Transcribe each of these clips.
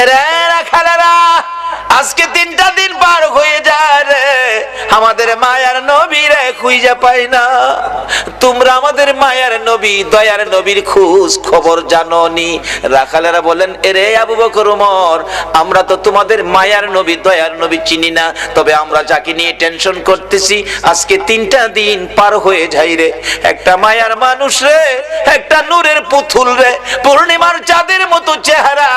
রে রাখালেরা আজকে তিনটা দিন আমাদের মায়ার নবী রে খুঁজে পাই না। তোমরা আমাদের মায়ার নবী, দয়ার নবীর খোঁজ খবর জানো নি রাখালেরা বলেন, এরে আবু বকর উমর আমরা তো তোমাদের মায়ার নবী, দয়ার নবী চিনি না। তবে আমরা যাকে নিয়ে টেনশন করতেছি, আজকে তিনটা দিন পার হয়ে যাই রে। একটা মায়ার মানুষ রে, একটা নূরের পুতুল রে। পূর্ণিমার চাঁদের মতো চেহারা,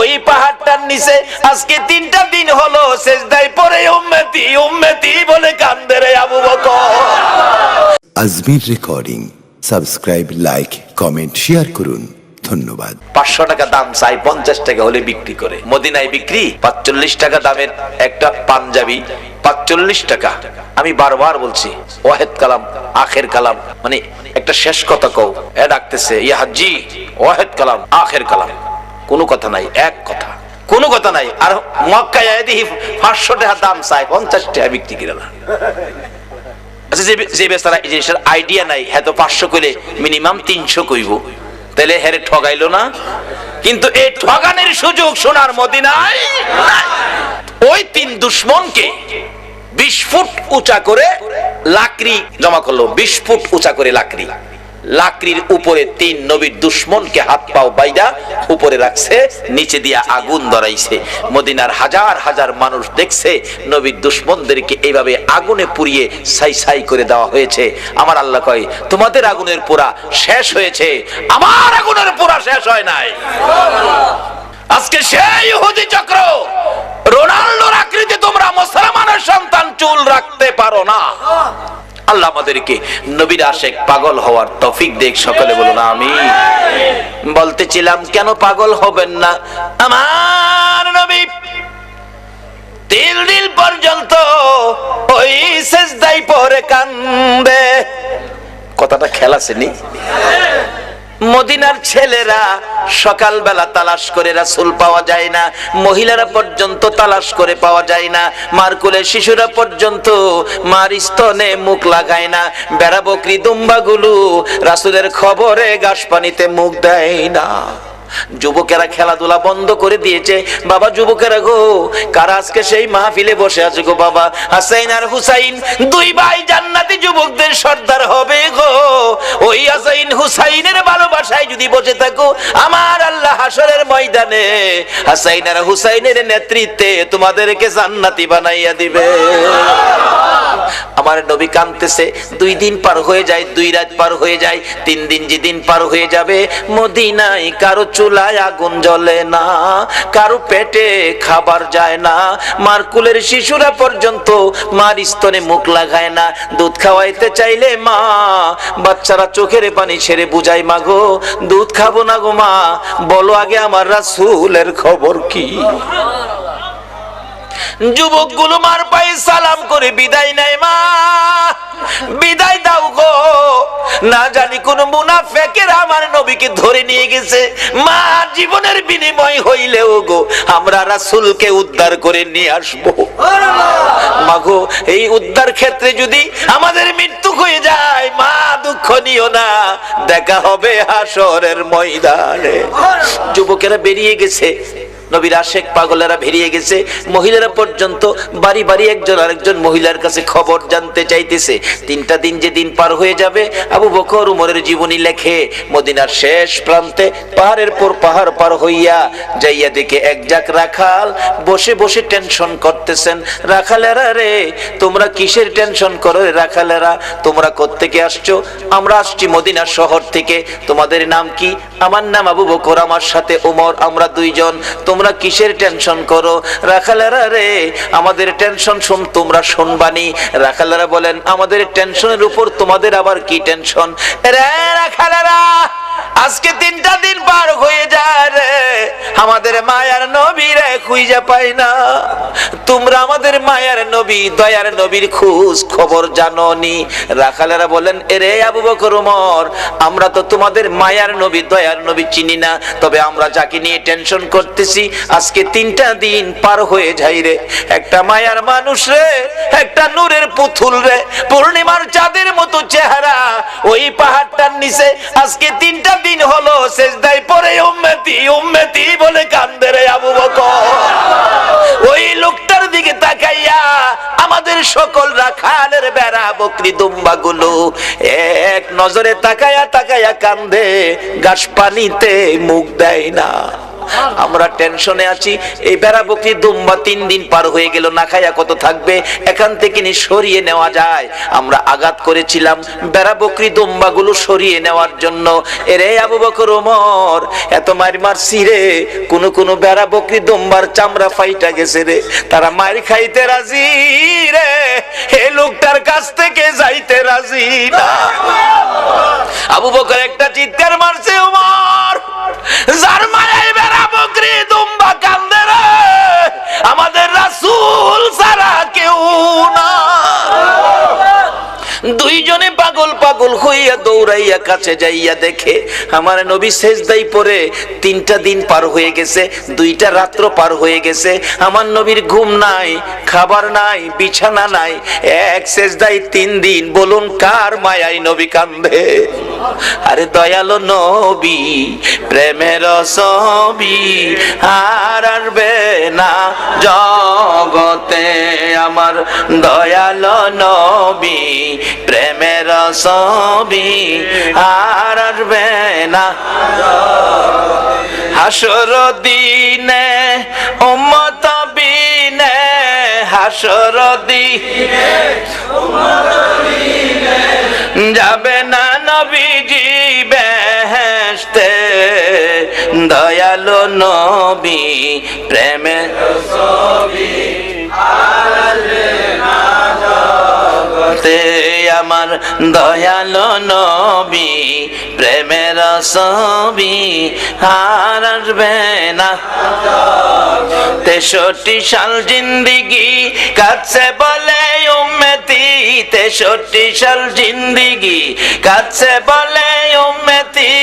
ওই পাহাড়টার নিচে আজকে তিনটা দিন হলো শেষদায় পরে উম্মেতি উম্মেতি বলে কান্দে রে Abu Bakr. Ajmir recording. Subscribe like comment share করুন। ধন্যবাদ। পাঁচশো টাকা দাম চাই পঞ্চাশ টাকা হলে বিক্রি করে। মদিনায় বিক্রি পাঁচচল্লিশ টাকা দামের একটা পাঞ্জাবি পাঁচচল্লিশ টাকা। আমি বারবার বলছি ওয়াহেদ কালাম আখের কালাম মানে একটা শেষ কথা কও। এ ডাকতেছে ইয়া হাজি ওয়াহেদ কালাম আখের কালাম। কোনো কথা নাই এক কথা। কোনো কথা নাই। আর মক্কায় দেখি পাঁচশো টাকা দাম চাই পঞ্চাশ টাকা বিক্রি করে না। আচ্ছা যে বেচারা এই জিনিসের আইডিয়া নাই হ্যাঁ তো পাঁচশো কইলে মিনিমাম তিনশো কইব। তাহলে হেরে ঠগাইলো না। কিন্তু এই ঠগানের সুযোগ সোনার মদিনায়। ওই তিন দুশ্মনকে বিশ ফুট উঁচা করে লাকড়ি জমা করল, বিশ ফুট উঁচা করে লাকড়ি। লাকড়ির উপরে তিন নবীর দুশ্মনকে হাত পাও বাইদা, উপরে রাখছে, নিচে দিয়া আগুন ধরাইছে। মদিনার হাজার হাজার মানুষ দেখছে, নবীর দুশ্মনদেরকে এইভাবে আগুনে পুড়িয়ে সাই সাই করে দেওয়া হয়েছে। আমার আল্লাহ কয়, তোমাদের আগুনের পোড়া শেষ হয়েছে। আমার আগুনের পোড়া শেষ হয় নাই। আজকে সেই ইহুদি চক্র, রোনাল্ডোর আকৃতি তোমরা মুসলমানের সন্তান চুল রাখতে পারো না। আল্লাহ আমাদেরকে নবীর আশেক পাগল হওয়ার তফিক দেখ সকলে বলুন আমি বলতেছিলাম, কেন পাগল হবেন না? আমার নবী তিল দিল পর্যন্ত ওই শেষ দায় পরে কান্দে। কথাটা খেলাছেনি মদিনার ছেলেরা সকালবেলা তালাশ করে রাসুল পাওয়া যায় না, মহিলারা পর্যন্ত তালাশ করে পাওয়া যায় না মারকুলে শিশুরা পর্যন্ত মার স্তনে মুখ লাগায় না বেড়া বকরি দুম্বাগুলো রাসুলের খবরে গাছ পানিতে মুখ দেয় না। যুবকেরা খেলাধুলা বন্ধ করে দিয়েছে। বাবা, যুবকেরা গো, কারা আজকে সেই মাহফিলে বসে আছে গো বাবা? হাসাইন আর হুসাইন, দুই ভাই জান্নাতি যুবকদের সর্দার হবে গো। ওই হাসাইন হুসাইনের ভালোবাসায় যদি বসে থাকো, আমার আল্লাহ হাসরের ময়দানে হাসাইন আর হুসাইনের নেতৃত্বে তোমাদেরকে জান্নাতি বানাইয়া দিবে। আমার নবী কানতেছে দুই দিন পার হয়ে যায়, দুই রাত পার হয়ে যায়, তিন দিন যেদিন পার হয়ে যাবে, মদিনায় কারও চুলায় আগুন জ্বলে না, কারও পেটে খাবার যায় না, মারকুলের শিশুরা পর্যন্ত মার স্তনে মুখ লাগায় না, দুধ খাওয়াইতে চাইলে মা, বাচ্চারা চোখের পানি ছেড়ে বুঝাই মা গো, দুধ খাব না গো মা, বলো আগে আমার রাসূলের খবর কি? যুবকগুলো মার পায়ে সালাম করে, বিদায় নেয় মা, বিদায় দাও গো। না জানি কোন মুনাফেকের আমার নবীকে ধরে নিয়ে গেছে। মা, জীবনের বিনিময় হইলেও গো, আমরা রাসূলকে উদ্ধার করে নিয়ে আসব। মাগো এই উদ্ধার ক্ষেত্রে যদি আমাদের মৃত্যু হয়ে যায়, মা, দুঃখ নিও না। দেখা হবে হাসরের ময়দানে। যুবকেরা বেরিয়ে গেছে। নবীর আশেক পাগলেরা বেরিয়ে গেছে। মহিলারা পর্যন্ত বাড়ি বাড়ি একজন আরেকজন মহিলার কাছে খবর জানতে চাইতেছে। তিনটা দিন যে দিন পার হয়ে যাবে, আবু বকর উমরের জীবনী লেখে, মদিনার শেষ প্রান্তে পাহাড়ের পর পাহাড় পার হইয়া যাইয়া দেখে এক জাক রাখাল বসে বসে টেনশন করতেছেন, রাখালেরা রে, তোমরা কিসের টেনশন করো রাখালেরা? তোমরা কোত্থেকে আসছো? আমরা আসছি মদিনা শহর থেকে। তোমাদের নাম কি? আমার নাম আবু বকর, আমার সাথে ওমর আমরা দুইজন। তোমরা কিসের টেনশন করো? রাখালারা রে, আমাদের টেনশন শুন, তোমরা শুনবানি। রাখালারা বলেন, আমাদের টেনশনের উপর তোমাদের আবার কি টেনশন? রে রাখালেরা! আজকে তিনটা দিন পার হয়ে যায় রে। আমাদের মায়ার নবী রে খুঁজে পাই না। তোমরা আমাদের মায়ার নবী, দয়ার নবীর খোঁজ খবর জানো নি রাখালেরা বলেন, এরে আবু বকর উমর আমরা তো তোমাদের মায়ার নবী, দয়ার নবী চিনি না। তবে আমরা যাকে নিয়ে টেনশন করতেছি, আজকে তিনটা দিন পার হয়ে যাই রে। একটা মায়ার মানুষ রে, একটা নূরের পুতুল রে। পূর্ণিমার চাঁদের মতো চেহারা, ওই পাহাড়টার নিচে আজকে তিনটা দিন দিন হলো শেষদায় পরে উম্মেতি উম্মেতি বলে কান্দে রে আবু ওই লোকটার দিকে তাকাইয়া আমাদের সকল রাখালের বেড়া, বকরি দুম্বা গুলো এক নজরে তাকাইয়া তাকাইয়া কান্দে, গাছ পানিতে মুখ দেয় না। আমরা টেনশনে আছি। এই বেড়া বকরি দুম্বা তিন দিন পার হয়ে গেল, না খায়া কত থাকবে? এখান থেকে নি সরিয়ে নেওয়া যায়। আমরা আঘাত করেছিলাম বেড়া বকরি দুম্বা গুলো সরিয়ে নেওয়ার জন্য। এরে আবু বকর ওমর, এত মার মারছি রে। কোন কোন বেড়া বকরি দুম্বার চামড়া ফাইটা গেছে রে। তারা মার খাইতে রাজি রে। হে লোকটার কাছ থেকে যাইতে রাজি না। আবু বকর একটা চিৎকার মারছে, ওমর। হইয়া দৌড়াইয়া কাছে যাইয়া দেখে আমার নবী শেষদাই পরে তিনটা দিন পার হয়ে গেছে, দুইটা রাত্র পার হয়ে গেছে। আমার নবীর ঘুম নাই, খাবার নাই, বিছানা নাই, এক শেষদাই তিন দিন। বলুন, কার মায়াই নবী কান্দে আরে দয়ালো নবী, প্রেমের ছবি আসবে না জগতে আমার দয়ালো নবী, প্রেমের ছবি আসবে না হাসর দিনে, উম্মত বিনে, হাসর দিনে যাবে না বেহেশতে, দয়ালো নবী, প্রেমে আমার দয়ালো নবী প্রেমের ছবি আসবে না তেষট্টি সাল জিন্দিগি কাছে বলে তেষট্টি সাল জিন্দিগি কাছে বলে উম্মতি,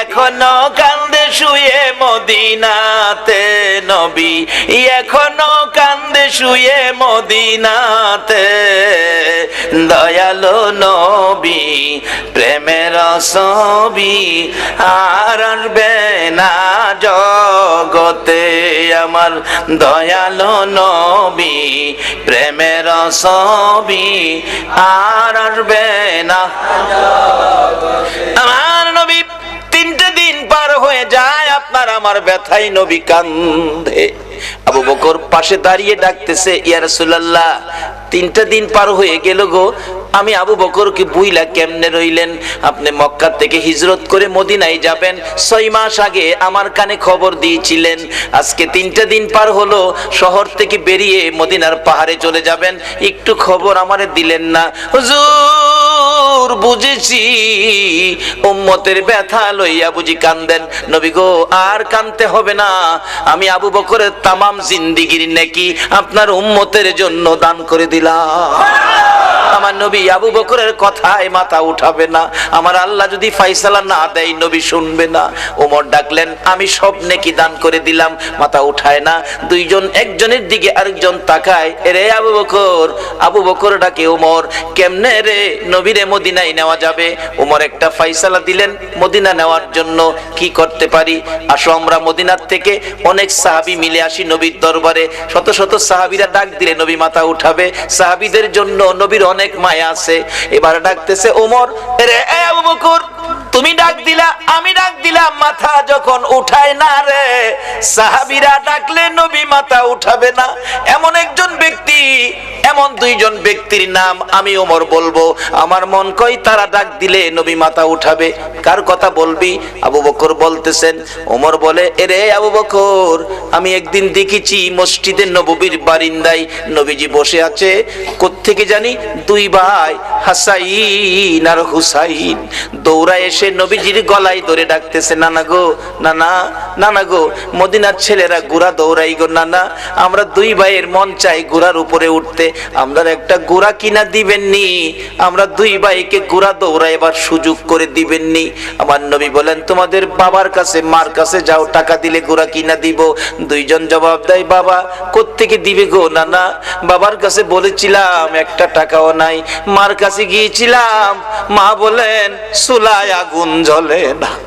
এখনও কান্দে শুয়ে মদিনাতে নবী, এখনও কান্দে শুয়ে মদিনাতে দয়ালো নবী, প্রেমের ছবি আর আসবে না জগতে আমার দয়ালো নবী, প্রেমের ছবি আর আসবে না। আমার নবী তিনটে দিন পার হয়ে যায়, আপনার আমার ব্যথাই নবী কান্দে। আবু বকর পাশে দাঁড়িয়ে ডাকতেছে ইয়ারসুল্লাহ তিনটা দিন পার হয়ে গেল গো আমি আবু বকর বকরকে বুইলা কেমনে রইলেন? আপনি মক্কা থেকে হিজরত করে মদিনায় যাবেন। ছয় মাস আগে আমার কানে খবর দিয়েছিলেন। আজকে তিনটা দিন পার হলো, শহর থেকে বেরিয়ে মদিনার পাহাড়ে চলে যাবেন। একটু খবর আমারে দিলেন না। হুজুর, বুঝেছি। উম্মতের ব্যথা লইয়া বুঝি কান্দেন। নবী গো, আর কানতে হবে না। আমি আবু বকরের তামাম জিন্দিগির নাকি আপনার উম্মতের জন্য দান করে দিলাম। আমার নবী আবু বকরের কথায় মাথা উঠাবে না। আমার আল্লাহ যদি ফাইসালা না দেয়, নবী শুনবে না। ওমর ডাকলেন, আমি সব নেকি দান করে দিলাম, মাথা উঠায় না। দুইজন একজনের দিকে আরেকজন তাকায় রে আবু বকর আবু বকর ডাকে ওমর, কেমনে রে নবীরে মদিনায় নেওয়া যাবে? ওমর একটা ফাইসালা দিলেন, মদিনা নেওয়ার জন্য কি করতে পারি? আসো, আমরা মদিনার থেকে অনেক সাহাবি মিলে আসি নবীর দরবারে। শত শত সাহাবিরা ডাক দিলে নবী মাথা উঠাবে। সাহাবিদের জন্য নবীর অনেক মায়া আছে। এবার ডাকতেছে, ওমর রে আবু বকর, তুমি ডাক দিলা, আমি ডাক দিলাম, মাথা যখন উঠায় না রে, সাহাবিরা ডাকলে নবী মাথা উঠাবে না। এমন একজন ব্যক্তি এমন দুইজন ব্যক্তির নাম আমি ওমর বলব। আমার মন কই তারা ডাক দিলে নবী মাতা উঠাবে। কার কথা বলবি? আবু বকর বলতেছেন, ওমর বলে, এরে আবু বকর, আমি একদিন দেখেছি মসজিদে নববীর বারিন্দায় নবীজি বসে আছে। কোত্থেকে জানি? দুই ভাই। হাসাইন আর হুসাইন। দৌড়া এসে নবীজির গলায় ধরে ডাকতেছে, নানা গো, নানা নানা গো, মদিনার ছেলেরা গুড়া দৌড়াই গো, নানা। আমরা দুই ভাইয়ের মন চাই গুড়ার উপরে উঠতে। আমরা একটা গুড়া কিনা দিবেননি। আমরা দুই ভাইকে গুড়া দৌড়াইবার সুযোগ করে দিবেননি। আমার নবী বলেন, তোমাদের বাবার কাছে, মার কাছে যাও, টাকা দিলে গুড়া কিনা দিব। দুইজন জবাব দেয়, বাবা, কোত্থেকে দিবে গো, নানা? বাবার কাছে বলেছিলাম, একটা টাকাও নাই। মার কাছে গিয়েছিলাম। মা বলেন সুলায় আগুন জ্বলে না।